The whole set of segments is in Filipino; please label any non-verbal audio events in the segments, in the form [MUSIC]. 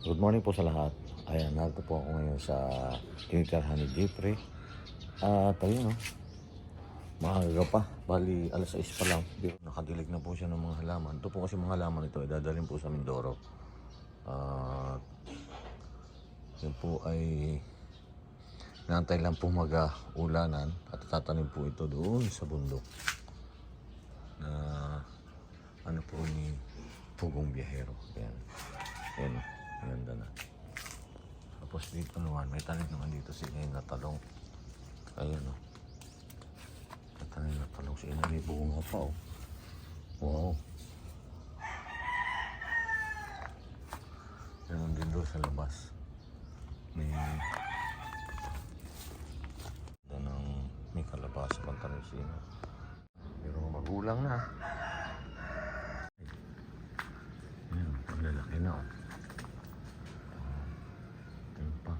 Good morning po sa lahat. Ayan, narito po ako ngayon sa tinitirhan ni Jeffrey. At ayun, no? Maaga pa. Bali, alas 6 pa lang. Nakadilig na po siya ng mga halaman. Ito po kasi mga halaman ito, idadalhin po sa Mindoro. At yun po ay naantay lang po mag-ulanan at tatanim po ito doon sa bundok na ano po ni Pugong Biyahero. Ayan. Ayan. Ganda na. Tapos dito naman, may tanim naman dito si Inay na talong. Ayan o. May tanim na talong si Inay. May bunga pa o. Wow. Ganun din doon sa labas. May ng may kalabasa pang tanim si Inay. Pero magulang na. Ayan, ang lalaki na oh. Ayan pa.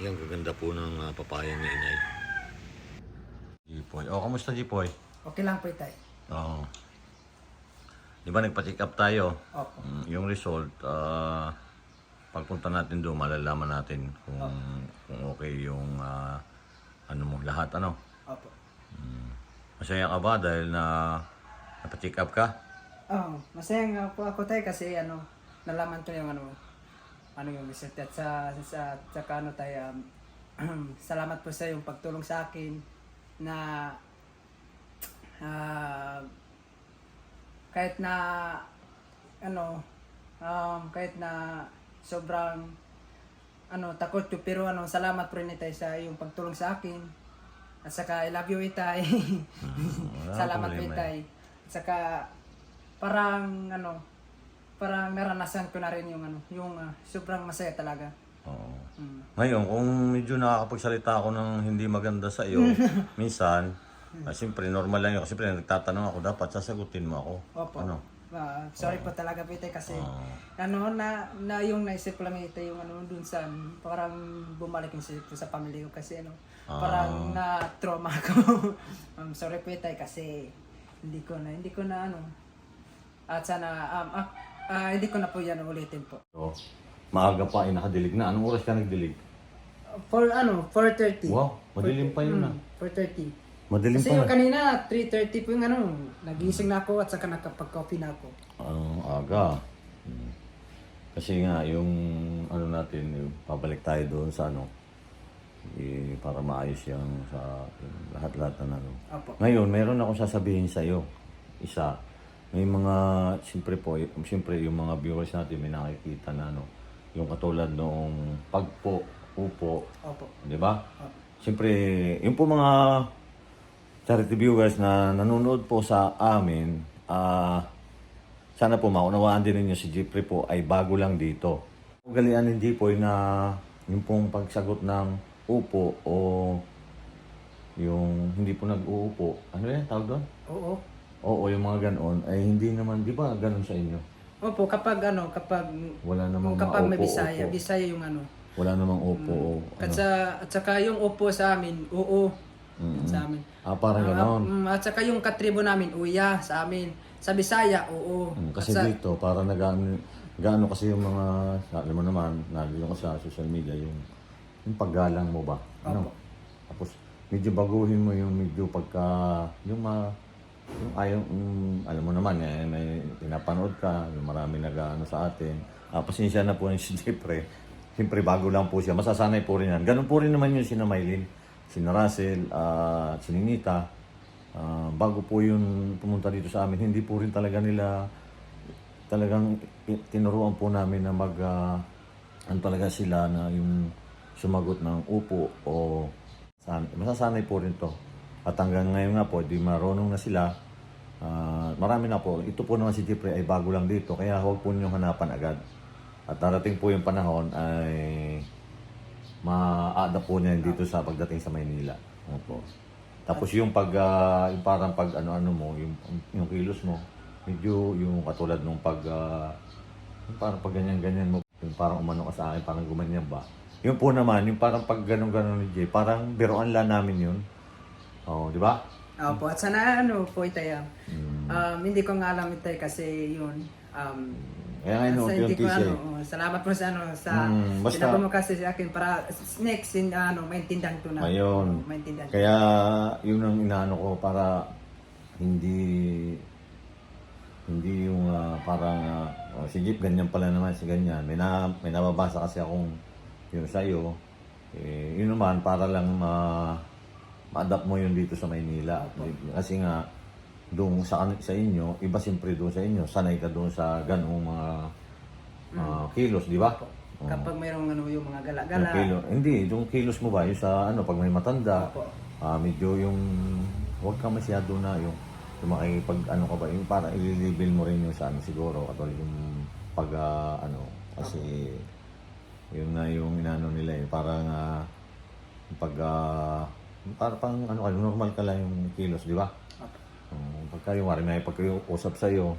Yan, gaganda po ng uh, papaya ni Inay. Jipoy. Oh, kamusta Jipoy? Okay lang po itay. Oo. Di ba nagpa-check up tayo? Opo. Mm, yung result, ah, pagpunta natin doon, malalaman natin kung, kung okay yung ah, ano mo, lahat ano. Opo. Masaya ka ba dahil na napa-check up ka? Oh, masaya nga po ako tayo kasi ano, nalaman ko yung ano, ano yung result at sa, sa, sa ano tayo, um, [CLEARS THROAT] salamat po sa yung pagtulong sa akin na ah, kahit na ano, um, kahit na sobrang ano, takot ko pero ano, salamat po rin tayo sa yung pagtulong sa akin. At saka I love you Itay. wala [LAUGHS] salamat po Itay. At saka parang ano, parang naranasan ko na rin yung ano, yung ah, sobrang masaya talaga. Oo. Mm. Ngayon, kung medyo nakakapagsalita ako ng hindi maganda sa iyo, [LAUGHS] minsan, ah, siyempre normal lang yun. Kasi siyempre nagtatanong ako, dapat sasagutin mo ako. Opo. Ano? Ah, sorry po talaga po Itay kasi ano na na yung naisip ko lang ito yung ano dun sa parang bumalik yung isip ko sa pamilya ko kasi ano parang na trauma ako. [LAUGHS] um, sorry po Itay kasi hindi ko na hindi ko na ano at sana um, ah, ah, hindi ko na po yan ulitin po. So, maaga pa ay nakadilig na. Anong oras ka nagdilig? For ano, 4.30. Wow, madilim pa yun ah. 4.30. Madilim Kasi pa. yung kanina, 3.30 po yung ano, nagising na ako at saka nakapag-coffee na ako. Ang aga. Hmm. Kasi nga, yung ano natin, yung pabalik tayo doon sa ano, eh, para maayos yung sa yung lahat-lahat na ano. Opo. Ngayon, meron ako sasabihin sa iyo. Isa, may mga, siyempre po, siyempre yung mga viewers natin may nakikita na ano, yung katulad noong pagpo, upo, Opo. di ba? Siyempre, yung po mga charity viewers na nanonood po sa amin, ah, sana po maunawaan din ninyo si Jeffrey po ay bago lang dito. Ugalian ni Jeffrey na yung pong pagsagot ng upo o yung hindi po nag-uupo. Ano yan tawag doon? Oo. Oo, yung mga ganon ay hindi naman, di ba ganon sa inyo? Opo, kapag ano, kapag Wala namang kapag may maupo, Bisaya. Bisaya yung ano. Wala namang upo o At ano. sa at saka yung upo sa amin, oo. Mm-mm. Sa amin. Ah, parang Ah, ganon. mm, at saka yung katribo namin, uya sa amin. Sa Bisaya, oo. Mm, At kasi sa, dito, para nag-ano gaano kasi yung mga, alam mo naman, nalilo ko sa social media, yung, yung paggalang mo ba? Ano? Opo. Tapos, medyo baguhin mo yung medyo pagka, yung ma, yung ayaw, mm, alam mo naman, eh, may pinapanood ka, marami nag-ano sa atin. Ah, pasensya na po yung si Jeffrey. Siyempre, bago lang po siya. Masasanay po rin yan. Ganun po rin naman yung si Maylin, si Russell, ah, si Ninita. Ah, bago po yun pumunta dito sa amin, hindi po rin talaga nila talagang tinuruan po namin na mag ah, ano talaga sila na yung sumagot ng upo o san, masasanay po rin to. At hanggang ngayon nga po, di marunong na sila. Ah, marami na po. Ito po naman si Jeffrey ay bago lang dito, kaya huwag po niyong hanapan agad. At darating po yung panahon ay ma-adapt po niya dito sa pagdating sa Maynila. Opo. Tapos yung pag ah, yung parang pag ano-ano mo, yung yung kilos mo, medyo yung katulad nung pag ah, yung parang pag ganyan-ganyan mo, yung parang umano ka sa akin, parang gumanyan ba. Yung po naman, yung parang pag ganun-ganun ni Jay, parang biroan lang namin yun. Oh, di ba? Opo, at sana ano po itay, ah, um, hindi ko nga alam itay kasi yun, um, Kaya nga Sa hindi ko siya. ano, eh. oh, salamat po sa ano sa Mm, basta- sinabi mo kasi sa akin para next in ano maintindihan ko na. Ayun. Oh, maintindihan. Kaya yun ang inaano ko para hindi hindi yung ah, parang ah, oh, si Jeep ganyan pala naman si ganyan. May, na, may nababasa kasi akong yun sa'yo. Eh, yun naman para lang ma ma-adapt mo yun dito sa Maynila. Kasi nga doon sa sa inyo, iba siyempre doon sa inyo. Sanay ka doon sa ganung mga ah, kilos, di ba? Kapag mayroong ano yung mga Yung gala-gala. kilo, hindi, yung kilos mo ba, yung sa ano, pag may matanda, Opo. ah medyo yung, huwag ka masyado na yung, yung makikipag, ano ka ba, yung para ililibil mo rin yung sa ano siguro, katulad yung pag, ah, ano, kasi, yun na yung inano nila eh, parang, ah, pag, ah, para pang, ano ka, normal ka lang yung kilos, di ba? Um, pagka yung mari may pagkausap sa iyo,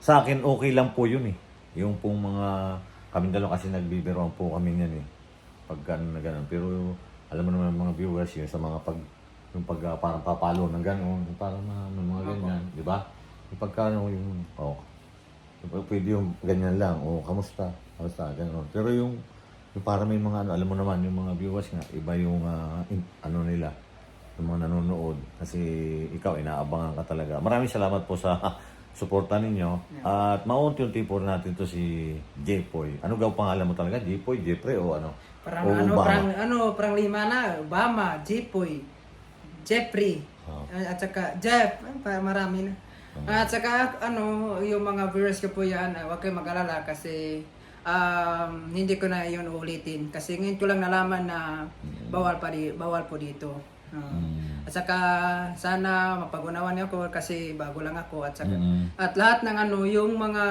sa akin okay lang po yun eh. Yung pong mga kami dalawa kasi nagbibiroan po kami niyan eh. Pagka ano na ganun. Pero alam mo naman mga viewers yun sa mga pag yung pag ah, parang papalo ng ganun, yung parang mga, mga, mga ganyan, di ba? Yung pagka ano yung oh, pwede yung ganyan lang, o kamusta, kamusta, ganun. Pero yung yung para may mga ano, alam mo naman yung mga viewers nga, iba yung ah, in- ano nila, yung mga nanonood kasi ikaw inaabangan ka talaga. Maraming salamat po sa [LAUGHS] suporta ninyo. At maunti-unti po natin to si Jepoy. Ano gaw pangalan mo talaga? Jepoy, Jepre o ano? Parang O ano, Obama? parang ano, parang lima na. Obama, Jipoy, Jeffrey, Oh. at saka Jeff, marami na. At saka ano, yung mga viewers ko po yan, ah, huwag kayong mag-alala kasi um, hindi ko na yun ulitin. Kasi ngayon ko lang nalaman na bawal pa di, bawal po dito. Mm. At saka sana mapagunawan niyo ako kasi bago lang ako at saka Mm. at lahat ng ano yung mga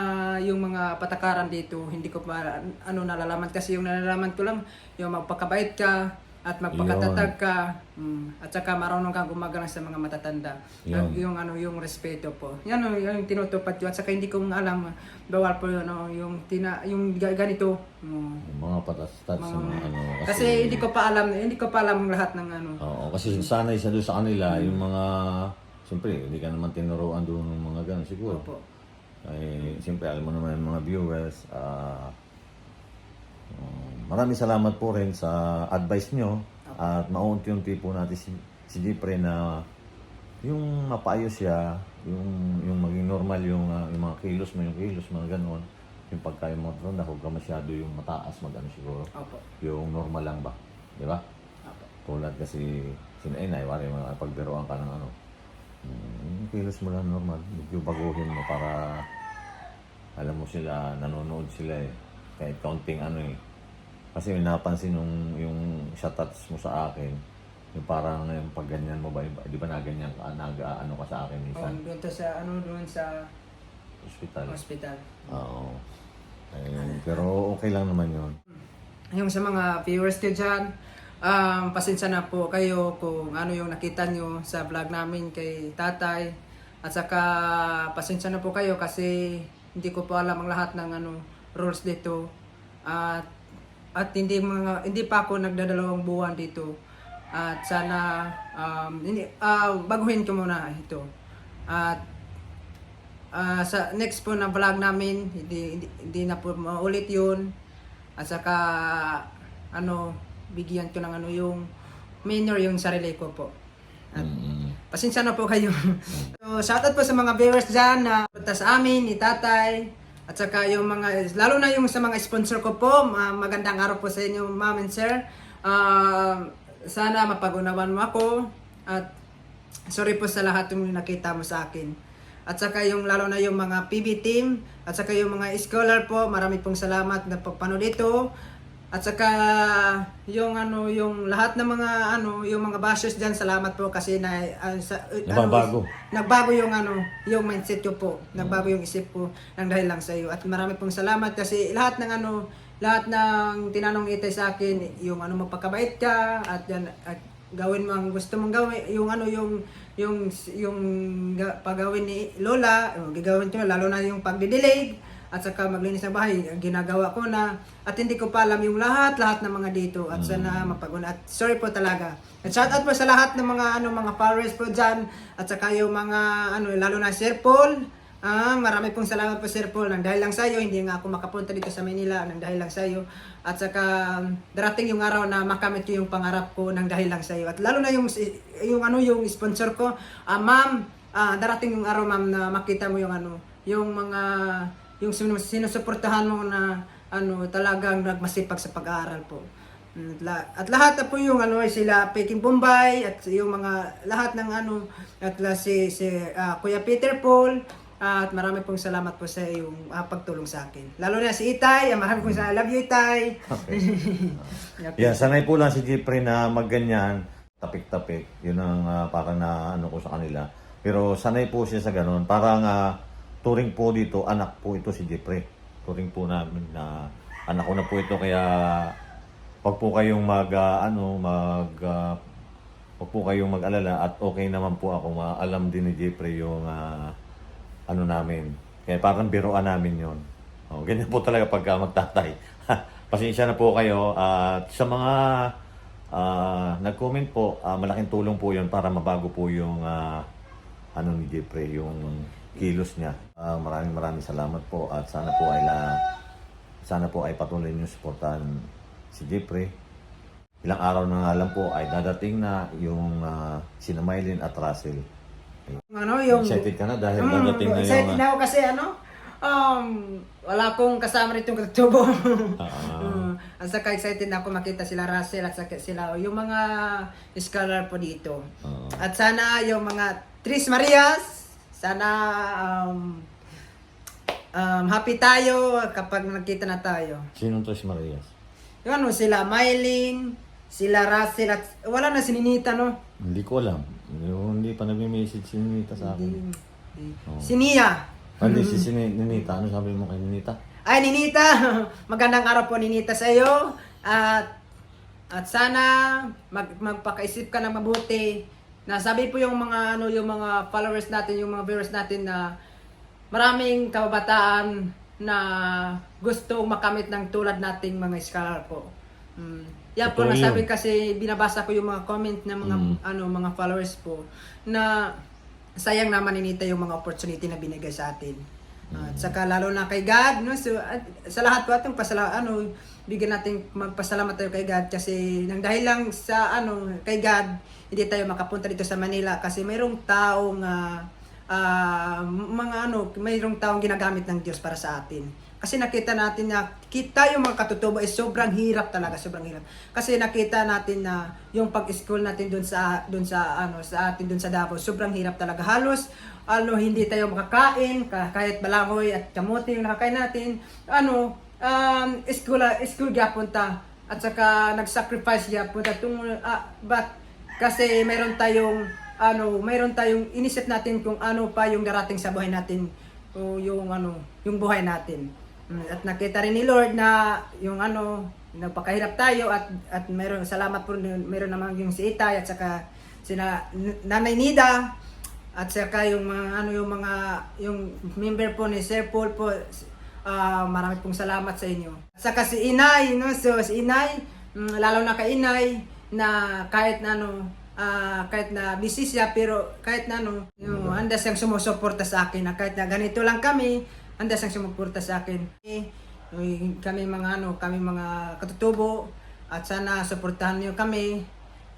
yung mga patakaran dito hindi ko pa ano nalalaman kasi yung nalalaman ko lang yung magpakabait ka at magpakatatag ka mm, at saka marunong kang gumagalang sa mga matatanda Yun. At yung ano yung respeto po yan o, yung tinutupad ko at saka hindi ko alam bawal po yun ano, yung tina yung ga- ganito Mm. Yung mga patas-tats, yung mga ano. kasi hindi ko pa alam hindi ko pa alam ang lahat ng ano Oo, kasi sanay siya doon sa kanila, yung mga, siyempre, hindi ka naman tinuruan doon ng mga ganun, siguro. po Ay, siyempre, alam mo naman yung mga viewers, ah, maraming salamat po rin sa advice nyo at maunti-unti po natin si, si Jipre na yung mapaayos siya, yung, yung maging normal yung, ah, yung mga kilos mo, yung kilos, mga ganun. Yung pagkain mo doon, huwag ka masyado yung mataas, mag-ano siguro. opo Yung normal lang ba? Di ba? opo Tulad kasi sinainay, wari mga pagbiroan ka ng ano. Mm, kilos mo lang normal. Medyo baguhin mo para alam mo sila, nanonood sila eh. Kahit kaunting ano eh. Kasi may napansin yung, yung shoutouts mo sa akin, yung parang yung pag ganyan mo ba, iba- di ba na ganyan ka, nag ano ka sa akin oh, minsan, doon to sa ano doon sa hospital. hospital Oo. Ayun. Pero okay lang naman yun. yung sa mga viewers ko dyan, um, pasensya na po kayo kung ano yung nakita nyo sa vlog namin kay tatay. At saka pasensya na po kayo kasi hindi ko po alam ang lahat ng ano rules dito. At at hindi mga hindi pa ako nagdadalawang buwan dito. At sana um, hindi, ah, baguhin ko muna ito. At Ah, sa next po na vlog namin, hindi, hindi, hindi na po maulit yun. At saka, ano, bigyan ko ng ano yung minor yung sarili ko po. At Mm. pasensya na po kayo. [LAUGHS] so, shoutout po sa mga viewers dyan na punta sa amin, ni tatay. At saka yung mga, lalo na yung sa mga sponsor ko po, ma- magandang araw po sa inyo, ma'am and sir. Ah, sana mapagunawan mo ako. At sorry po sa lahat yung nakita mo sa akin. At saka yung lalo na yung mga PB team, at saka yung mga scholar po, marami pong salamat na pagpanood ito. At saka yung ano yung lahat ng mga ano yung mga bashers diyan salamat po kasi na ah, sa, Nababago. ano, nagbago yung ano yung mindset ko po. Nagbago yung isip ko nang dahil lang sa iyo at marami pong salamat kasi lahat ng ano lahat ng tinanong ito sa akin yung ano magpakabait ka at yan at gawin mo ang gusto mong gawin yung ano yung yung yung ga- pagawin ni Lola yung gagawin ko lalo na yung pagdidilig at saka maglinis ng bahay ang ginagawa ko na at hindi ko pa alam yung lahat lahat ng mga dito. At sana mapaguna. At sorry po talaga. At shout out po sa lahat ng mga ano mga followers po diyan at saka yung mga ano lalo na Sir Paul. Ah, marami pong salamat po Sir Paul. Nang dahil lang sa iyo, hindi nga ako makapunta dito sa Manila. Nang dahil lang sa iyo. At saka um, darating yung araw na makamit ko yung pangarap ko nang dahil lang sa iyo. At lalo na yung yung ano yung sponsor ko, ah, ma'am, ah, darating yung araw ma'am na makita mo yung ano, yung mga yung sinu- sinusuportahan mo na ano talagang nagmasipag sa pag-aaral po. Mm, At lahat na po yung ano ay sila Peking Bombay at yung mga lahat ng ano at la si si ah, Kuya Peter Paul at marami pong salamat po sa iyong ah, pagtulong sa akin. Lalo na si Itay, ah, marami pong salamat. I love you Itay. [LAUGHS] Yeah, sanay po lang si Jeffrey na magganyan, tapik-tapik. Yun ang ah, parang na ano ko sa kanila. Pero sanay po siya sa ganun. Parang uh, turing po dito, anak po ito si Jeffrey. Turing po namin na anak ko na po ito kaya wag po kayong mag ah, ano mag ah, wag po kayong mag-alala at okay naman po ako maalam din ni Jeffrey yung ah, ano namin. Kaya parang biroan namin yon. Oh, ganyan po talaga pagka magtatay. [LAUGHS] Pasensya na po kayo. At sa mga ah, nag-comment po, ah, malaking tulong po yon para mabago po yung ah, ano ni Jeffrey, yung kilos niya. Ah, maraming maraming salamat po at sana po ay la, sana po ay patuloy niyo suportahan si Jeffrey. Ilang araw na nga lang po ay dadating na yung uh, sina Mylene at Russell. Ano yung Excited ka na dahil Mm, dadating na yung... excited na ako kasi ano, um, wala akong kasama rito yung katubo. Ah. [LAUGHS] Mm, at saka excited na ako makita sila Russell at saka sila yung mga scholar po dito. Oo. At sana yung mga Tris Marias, sana um, um, happy tayo kapag nagkita na tayo. Sino to si Marias? Yung ano, sila Mylene, sila Russell at wala na si Ninita no? Hindi ko alam. Yung Hindi pa nag-message si Ninita sa akin. Oo. Si Nia. Ah, Hindi, si, si Ni- Ninita. Ano sabi mo kay Ninita? Ay, Ninita! [LAUGHS] Magandang araw po, Ninita, sa iyo. At, at sana mag, magpakaisip ka ng mabuti. Na sabi po yung mga ano yung mga followers natin, yung mga viewers natin na maraming kababataan na gusto makamit ng tulad nating mga scholar po. Mm. Yan po Totoo nasabi yun. kasi binabasa ko yung mga comment ng mga Mm. ano mga followers po na sayang naman ninita yung mga opportunity na binigay sa atin. At saka lalo na kay God, no? So, at, sa lahat po atong pasala ano, bigyan natin magpasalamat tayo kay God kasi nang dahil lang sa ano kay God, hindi tayo makapunta dito sa Manila kasi mayroong taong ah, ah, mga ano, mayroong taong ginagamit ng Diyos para sa atin. Kasi nakita natin na kita yung mga katutubo ay sobrang hirap talaga, sobrang hirap. Kasi nakita natin na yung pag-school natin dun sa dun sa ano sa atin dun sa Davao, sobrang hirap talaga. Halos ano hindi tayo makakain ka- kahit balangoy at kamote yung nakakain natin. Ano um school school gyapon ta at saka nag-sacrifice gyapon ta tung ah, but kasi mayroon tayong ano, mayroon tayong inisip natin kung ano pa yung darating sa buhay natin o yung ano, yung buhay natin. Mm, At nakita rin ni Lord na yung ano, nagpakahirap tayo at at mayroon salamat po mayroon naman yung si Itay at saka sina Nanay Nida at saka yung mga ano yung mga yung member po ni Sir Paul po ah, marami pong salamat sa inyo. Saka si Inay, no? So si Inay, mm, lalo na kay Inay na kahit na ano ah, kahit na busy siya pero kahit na ano yung anda siyang sumusuporta sa akin na kahit na ganito lang kami anda siyang sumuporta sa akin eh, eh, kami mga ano kami mga katutubo at sana suportahan niyo kami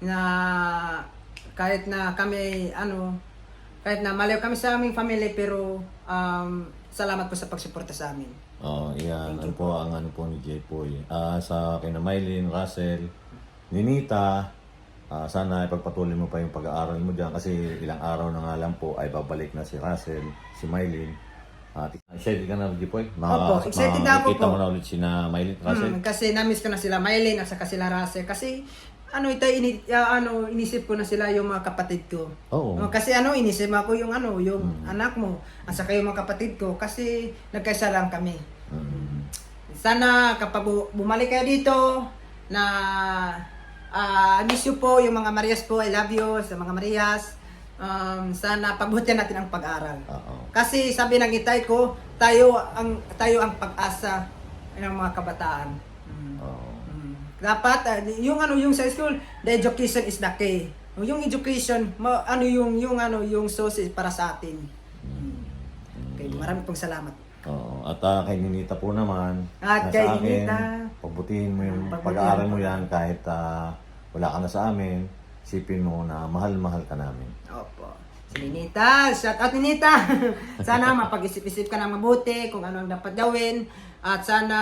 na kahit na kami ano kahit na maliw kami sa aming family pero um, salamat po sa pagsuporta sa amin. Oh, yan. Ano po ang ano po ni Jepoy. Ah, sa kina Mylene, Russell, Ninita, ah, sana ipagpatuloy mo pa yung pag-aaral mo dyan kasi ilang araw na nga lang po ay babalik na si Russell, si Mylene. At excited ka na, Jepoy? Opo, excited na ako makikita po. mo na ulit si na Mylene, Russell? Mm, kasi na-miss ko na sila Mylene at saka sila Russell kasi ano ito ini ah, ano inisip ko na sila yung mga kapatid ko. Oo. Oh, kasi ano inisip ako yung ano yung Mm. anak mo at saka yung mga kapatid ko kasi nagkaisa lang kami. Mm. Sana kapag bu- bumalik kayo dito na ah miss you po yung mga Marias po. I love you sa mga Marias. Um, sana pagbutihan natin ang pag-aral. Oo. Kasi sabi ng itay ko, tayo ang tayo ang pag-asa ng mga kabataan. Dapat ah, yung ano yung sa school, the education is the key. Yung education, ma, ano yung yung ano yung source para sa atin. Mm. Okay, Marami pong salamat. Oo. At ah, kay Ninita po naman, At nasa kay akin, Ninita. pagbutihin mo yung Pagbutihin pag-aaral mo yan kahit ah, wala ka na sa amin, sipin mo na mahal-mahal ka namin. Opo. Si Ninita, shout out Ninita. [LAUGHS] sana mapag-isip-isip ka ng mabuti kung ano ang dapat gawin. At sana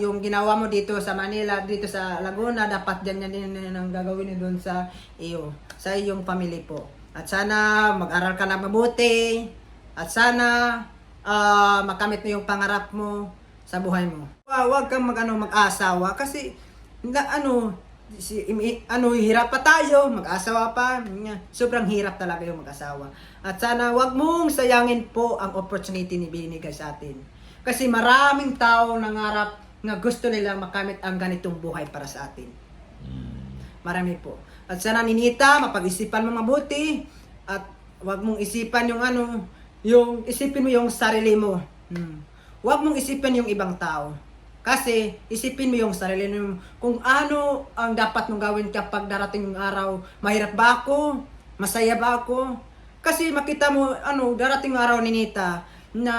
yung ginawa mo dito sa Manila, dito sa Laguna, dapat yan yan din ang gagawin doon sa iyo, sa iyong family po. At sana mag-aral ka ng mabuti. At sana ah, makamit mo yung pangarap mo sa buhay mo. Wa- Huwag kang mag, ano, mag-asawa kasi na, ano, si, ano, hirap pa tayo, mag-asawa pa. Sobrang hirap talaga yung mag-asawa. At sana wag mong sayangin po ang opportunity ni binigay sa atin. Kasi maraming tao nangarap nga gusto nilang makamit ang ganitong buhay para sa atin. Marami po. At sana ninita, mapag-isipan mo mabuti at wag mong isipan yung ano, yung isipin mo yung sarili mo. Hmm. Wag mong isipin yung ibang tao. Kasi isipin mo yung sarili mo kung ano ang dapat mong gawin kapag darating yung araw. Mahirap ba ako? Masaya ba ako? Kasi makita mo ano darating yung araw ni Nita na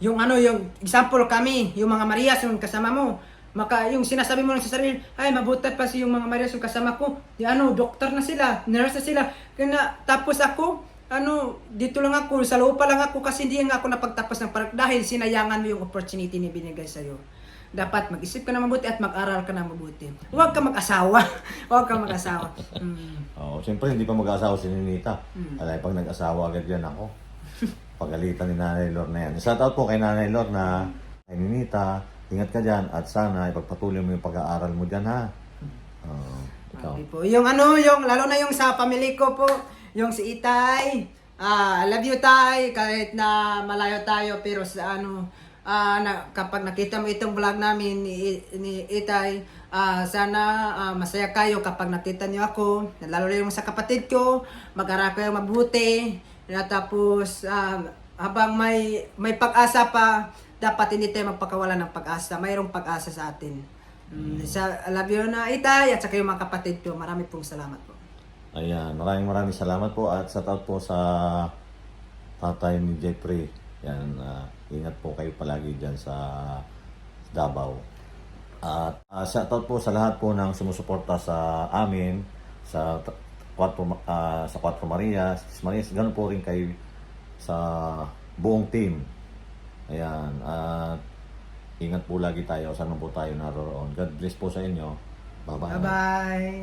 yung ano yung example kami, yung mga Marias yung kasama mo. Maka yung sinasabi mo lang sa sarili, ay mabuti pa si yung mga Marias yung kasama ko. Di ano, doktor na sila, nurse na sila. Kaya tapos ako, ano, dito lang ako, sa lupa lang ako kasi hindi nga ako napagtapos ng parang dahil sinayangan mo yung opportunity ni binigay sa'yo. Dapat mag-isip ka na mabuti at mag-aral ka na mabuti. Huwag ka mag-asawa. [LAUGHS] Huwag ka mag-asawa. Mm. Oo, siyempre hindi pa mag-asawa si Ninita. Hmm. Alay, pag nag-asawa agad yan ako, pagalitan ni Nanay Lorna yan. Shout out po kay Nanay Lorna, kay Ninita, ingat ka dyan at sana ipagpatuloy mo yung pag-aaral mo dyan ha. Oo, ikaw. Okay po. Yung ano, yung lalo na yung sa family ko po, yung si Itay. Ah, love you Tay kahit na malayo tayo pero sa ano ah, na, kapag nakita mo itong vlog namin ni, ni Itay, ah, sana ah, masaya kayo kapag nakita niyo ako, lalo na yung sa kapatid ko, mag-aral kayo mabuti. Na tapos ah, habang may may pag-asa pa, dapat hindi tayo magpakawala ng pag-asa. Mayroong pag-asa sa atin. Mm. Sa love you na itay at saka yung mga kapatid ko. Marami pong salamat po. Ayan, maraming maraming salamat po at shout out po sa tatay ni Jeffrey. Yan, ah, ingat po kayo palagi dyan sa Davao. At uh, shout out po sa lahat po ng sumusuporta sa amin sa t- Quatro, ah, sa Quatro Maria, Sis Marias, ganun po rin kay sa buong team. Ayan, at ingat po lagi tayo saan po tayo naroon. God bless po sa inyo. 拜拜。